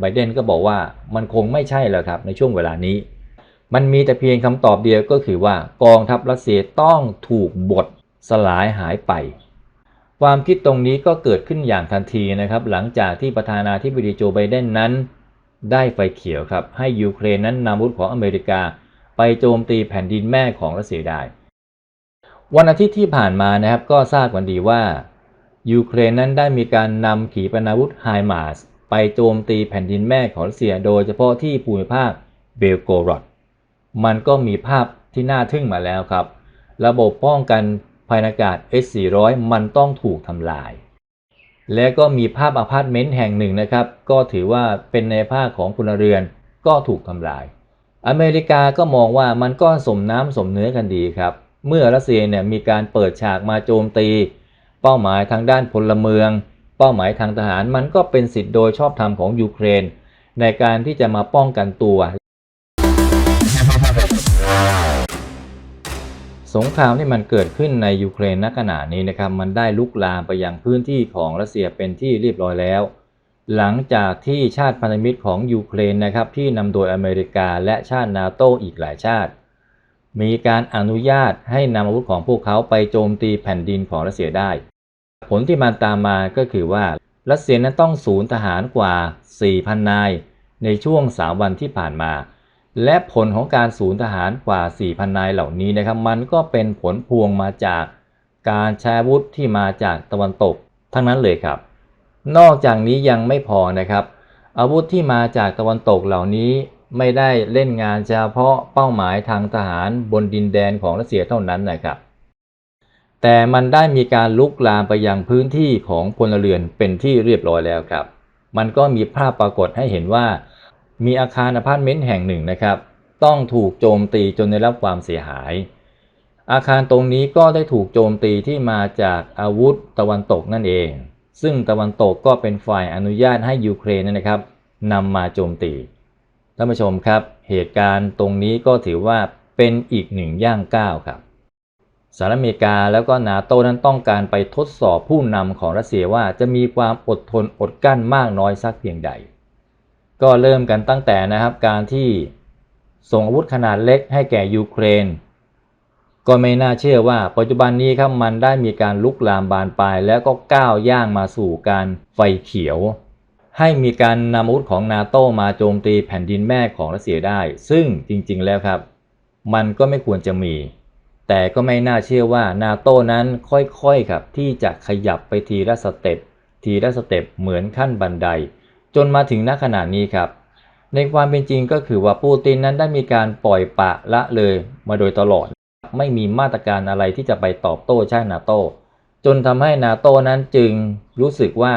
ไบเดนก็บอกว่ามันคงไม่ใช่แล้วครับในช่วงเวลานี้ มันมีแต่เพียงคำตอบเดียวก็คือว่ากองทัพรัสเซียต้องถูกบดสลายหายไป ความคิดตรงนี้ก็เกิดขึ้นอย่างทันทีนะครับ หลังจากที่ประธานาธิบดีโจไบเดนนั้น ได้ไฟเขียวครับ ให้ยูเครนนั้นนำอาวุธของอเมริกา ไปโจมตีแผ่นดินแม่ของรัสเซียได้ วันอาทิตย์ที่ผ่านมานะครับก็ทราบกันดีว่ายูเครนนั้นได้มีการนำขีปนาวุธไฮมาส ไปโจมตีแผ่นดินแม่ของรัสเซียโดยเฉพาะที่ภูมิภาคเบลโกรด มันก็มีภาพที่น่าทึ่งมาแล้วครับ ระบบป้องกันภัยอากาศ S400 มันต้องถูกทำลาย และก็มีภาพอพาร์ตเมนต์แห่งหนึ่งนะครับ ก็ถือว่าเป็นในภาคของพลเรือนก็ถูกทำลาย อเมริกาก็มองว่ามันก็สมน้ำสมเนื้อกันดีครับ เมื่อรัสเซียเนี่ยมีการเปิดฉากมาโจมตี เป้าหมายทางด้านพลเมือง เป้าหมายทางทหารมันก็เป็นสิทธิโดยชอบธรรมของยูเครน ในการที่จะมาป้องกันตัว สงครามที่มันเกิดขึ้นในยูเครนณขณะนี้นะครับมันได้ลุกลามไปยังพื้นที่ของรัสเซียเป็นที่เรียบร้อยแล้ว หลังจากที่ชาติพันธมิตรของยูเครนนะครับที่นำโดยอเมริกาและชาตินาโตอีกหลายชาติ มีการอนุญาตให้นำอาวุธของพวกเขาไปโจมตีแผ่นดินของรัสเซียได้ ผลที่มันตามมาก็คือว่ารัสเซียนั้นต้องสูญทหารกว่า 4,000 นาย ในช่วง 3 วันที่ผ่านมา และผลของการสูญทหารกว่า 4,000 นายเหล่านี้นะครับ มันก็เป็นผลพวงมาจากการใช้อาวุธที่มาจากตะวันตก ทั้งนั้นเลยครับ นอกจากนี้ยังไม่พอนะครับ อาวุธที่มาจากตะวันตกเหล่านี้ไม่ได้เล่นงานเฉพาะเป้าหมายทางทหารบนดินแดนของรัสเซียเท่านั้นนะครับ แต่มันได้มีการลุกลามไปยังพื้นที่ของพลเรือนเป็นที่เรียบร้อยแล้วครับ มันก็มีภาพปรากฏให้เห็นว่า มีอาคารอพาร์ตเมนต์แห่งหนึ่งนะครับ ต้องถูกโจมตีจนได้รับความเสียหาย อาคารตรงนี้ก็ได้ถูกโจมตีที่มาจากอาวุธตะวันตกนั่นเอง ซึ่งตะวันตกก็เป็นฝ่ายอนุญาตให้ยูเครนนะครับนำมาโจมตีท่านผู้ชมครับ เหตุการณ์ตรงนี้ก็ถือว่าเป็นอีกหนึ่งย่างก้าวครับ สหรัฐอเมริกาแล้วก็นาโตนั้นต้องการไปทดสอบผู้นำของรัสเซียว่าจะมีความอดทนอดกั้นมากน้อยสักเพียงใด ก็เริ่มกันตั้งแต่นะครับการที่ส่งอาวุธขนาดเล็กให้แก่ยูเครน ก็ไม่น่าเชื่อว่าปัจจุบันนี้ครับมันได้มีการลุกลามบานปลาย แล้วก็ก้าวย่างมาสู่การไฟเขียว ให้มีการนำอาวุธของนาโตมาโจมตีแผ่นดินแม่ของรัสเซียได้ ซึ่งจริงๆแล้วครับ มันก็ไม่ควรจะมี แต่ก็ไม่น่าเชื่อว่านาโต้นั้นค่อยๆครับที่จะขยับไปทีละสเต็ปทีละสเต็ปเหมือนขั้นบันได จนมาถึงณขณะนี้ครับ ในความเป็นจริงก็คือว่าปูตินนั้นได้มีการปล่อยปะละเลยมาโดยตลอด ไม่มีมาตรการอะไรที่จะไปตอบโต้ชาตินาโต้จนทำให้นาโต้นั้นจึงรู้สึกว่า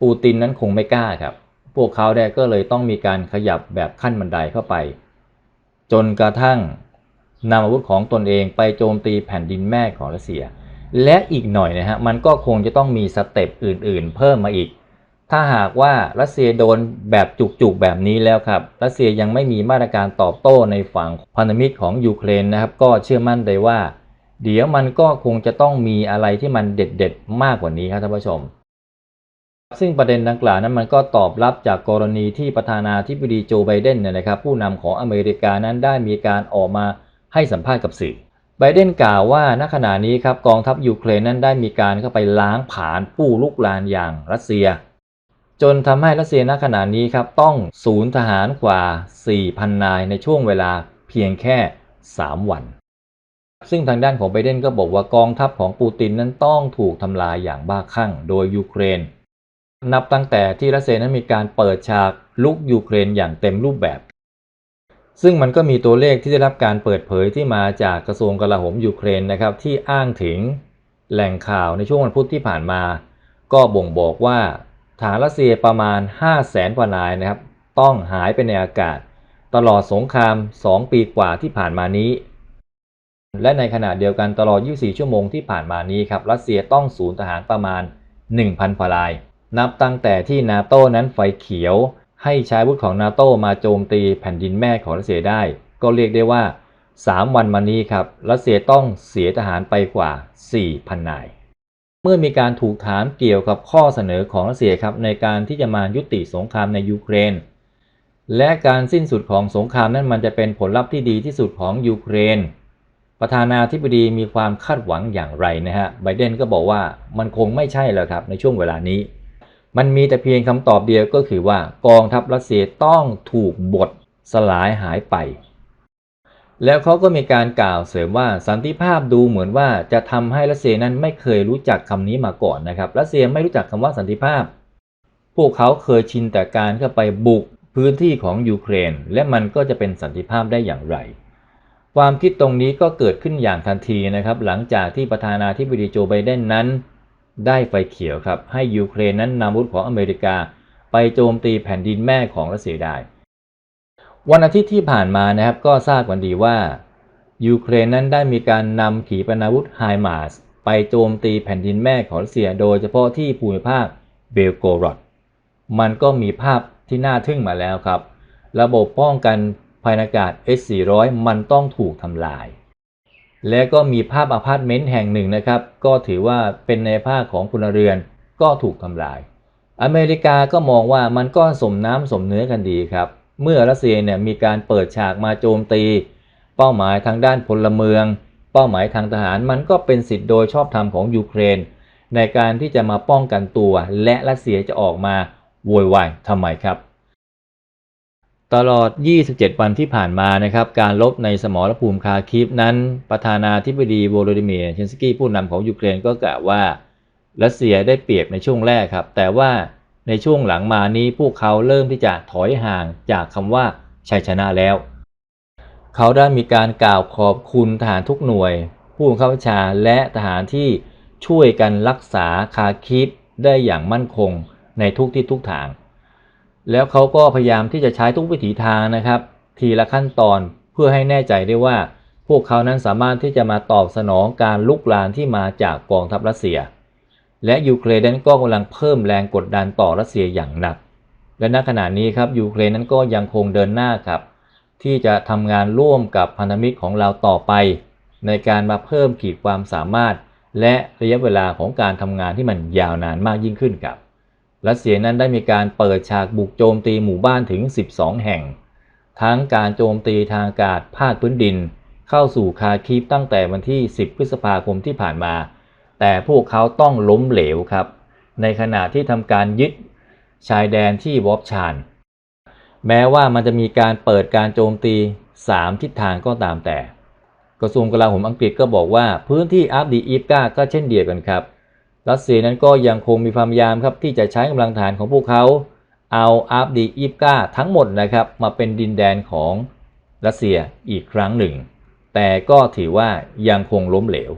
ปูตินนั้นคงไม่กล้าครับ พวกเขาได้ก็เลยต้องมีการขยับแบบขั้นบันไดเข้าไป จนกระทั่ง นำอาวุธของตนเองไปโจมตีแผ่นดินแม่ของรัสเซีย และอีกหน่อยนะฮะมันก็คงจะต้องมีสเต็ปอื่นๆ เพิ่มมาอีก ถ้าหากว่ารัสเซียโดนแบบจุกๆแบบนี้แล้วครับรัสเซียยังไม่มีมาตรการตอบโต้ในฝั่งพันธมิตรของยูเครนนะครับก็เชื่อมั่นได้ว่า เดี๋ยวมันก็คงจะต้องมีอะไรที่มันเด็ดๆมากกว่านี้ครับท่านผู้ชมซึ่งประเด็นดังกล่าวนั้นมันก็ตอบรับจากกรณีที่ประธานาธิบดีโจไบเดนเนี่ยนะครับผู้นำของอเมริกานั้นได้มีการออกมา ให้สัมภาษณ์กับสื่อไบเดนกล่าวว่าณขณะนี้ครับกองทัพยูเครนนั้นได้มีการเข้าไปล้างผาญผู้ลุกลานอย่างรัสเซีย จนทำให้รัสเซียณขณะนี้ครับต้องสูญทหารกว่า 4,000 นายในช่วงเวลาเพียงแค่ 3 วัน ซึ่งทางด้านของไบเดนก็บอกว่ากองทัพของปูตินนั้นต้องถูกทำลายอย่างบ้าคลั่งโดยยูเครน นับตั้งแต่ที่รัสเซียนั้นมีการเปิดฉากลุกยูเครนอย่างเต็มรูปแบบ ซึ่งมันก็มีตัวเลขที่ได้รับการเปิดเผยที่มาจากกระทรวงกลาโหมยูเครนนะครับที่อ้างถึงแหล่งข่าวในช่วงวันพุธที่ผ่านมา ก็บ่งบอกว่าฐานรัสเซียประมาณ 5 0 0แสนกว่านายนะครับ ต้องหายไปในอากาศ ตลอดสงคราม 2 ปีกว่าที่ผ่านมานี้ และในขณะเดียวกันตลอด 24 ชั่วโมงที่ผ่านมานี้ครับรัสเซียต้องสูญทหารประมาณ 1,000พลาย นับตั้งแต่ที่นาโต้นั้นไฟเขียว ให้ใช้วุธของนาโต้มาโจมตีแผ่นดินแม่ของรัสเซียได้ ก็เรียกได้ว่า 3 วันมานี้ครับรัสเซียต้องเสียทหารไปกว่า 4,000 นาย เมื่อมีการถูกถามเกี่ยวกับข้อเสนอของรัสเซียครับในการที่จะมายุติสงครามในยูเครน และการสิ้นสุดของสงครามนั้นมันจะเป็นผลลัพธ์ที่ดีที่สุดของยูเครน ประธานาธิบดีมีความคาดหวังอย่างไรนะฮะไบเดนก็บอกว่ามันคงไม่ใช่แล้วครับในช่วงเวลานี้ มันมีแต่เพียงคำตอบเดียวก็คือว่ากองทัพรัสเซียต้องถูกบดสลายหายไป แล้วเขาก็มีการกล่าวเสริมว่าสันติภาพดูเหมือนว่าจะทำให้รัสเซียนั้นไม่เคยรู้จักคำนี้มาก่อนนะครับ รัสเซียไม่รู้จักคำว่าสันติภาพ พวกเขาเคยชินแต่การเข้าไปบุกพื้นที่ของยูเครน และมันก็จะเป็นสันติภาพได้อย่างไร ความคิดตรงนี้ก็เกิดขึ้นอย่างทันทีนะครับ หลังจากที่ประธานาธิบดีโจไบเดนนั้น ได้ไฟเขียวครับ ให้ยูเครนนั้นนำอาวุธของอเมริกา ไปโจมตีแผ่นดินแม่ของรัสเซียได้ วันอาทิตย์ที่ผ่านมานะครับก็ทราบกันดีว่ายูเครนนั้นได้มีการนำขีปนาวุธไฮมาสไปโจมตีแผ่นดินแม่ของรัสเซีย โดยเฉพาะที่ภูมิภาคเบลโกรด มันก็มีภาพที่น่าทึ่งมาแล้วครับ ระบบป้องกันภัยอากาศ S400 มันต้องถูกทำลาย และก็มีภาพอพาร์ตเมนต์แห่งหนึ่งนะครับ ก็ถือว่าเป็นในภาคของพลเรือนก็ถูกทำลาย อเมริกาก็มองว่ามันก็สมน้ำสมเนื้อกันดีครับ เมื่อรัสเซียเนี่ยมีการเปิดฉากมาโจมตี เป้าหมายทางด้านพลเมือง เป้าหมายทางทหารมันก็เป็นสิทธิ์โดยชอบธรรมของยูเครน ในการที่จะมาป้องกันตัว และรัสเซียจะออกมาโวยวายทำไมครับ ตลอด 27 วันที่ผ่านมานะครับ การลบในสมรภูมิคาคิฟนั้น ประธานาธิบดีโวโลดิเมียร์เชนสกี้ผู้นำของยูเครนก็กล่าวว่ารัสเซียได้เปรียบในช่วงแรกครับ แต่ว่าในช่วงหลังมานี้พวกเขาเริ่มที่จะถอยห่างจากคำว่าชัยชนะแล้ว เขาได้มีการกล่าวขอบคุณทหารทุกหน่วย ผู้บังคับบัญชาและทหารที่ช่วยกันรักษาคาคิฟได้อย่างมั่นคงในทุกที่ทุกทาง แล้วเขาก็พยายามที่จะใช้ทุกวิถีทางนะครับ ทีละขั้นตอนเพื่อให้แน่ใจได้ว่า พวกเขานั้นสามารถที่จะมาตอบสนองการลุกลามที่มาจากกองทัพรัสเซีย และยูเครนนั้นก็กำลังเพิ่มแรงกดดันต่อรัสเซียอย่างหนัก และณขณะนี้ครับยูเครนนั้นก็ยังคงเดินหน้าครับ ที่จะทำงานร่วมกับพันธมิตรของเราต่อไป ในการมาเพิ่มขีดความสามารถ และระยะเวลาของการทำงานที่มันยาวนานมากยิ่งขึ้นครับ รัสเซียนั้นได้มีการเปิดฉากบุกโจมตีหมู่บ้านถึง 12 แห่ง ทั้งการโจมตีทางอากาศภาคพื้นดิน เข้าสู่คาคีฟตั้งแต่วันที่ 10 พฤษภาคมที่ผ่านมา แต่พวกเขาต้องล้มเหลวครับ ในขณะที่ทำการยึดชายแดนที่วอปชาน แม้ว่ามันจะมีการเปิดการโจมตี 3 ทิศทางก็ตามแต่ กระทรวงกลาโหมอังกฤษก็บอกว่าพื้นที่อัฟดีอีฟกาก็เช่นเดียวกันครับ รัสเซียนั้นก็ยังคงมีความพยายามครับที่จะใช้กำลังฐานของพวกเขาเอาอาฟดีอีฟกาทั้งหมดนะครับมาเป็นดินแดนของรัสเซียอีกครั้งหนึ่ง แต่ก็ถือว่ายังคงล้มเหลว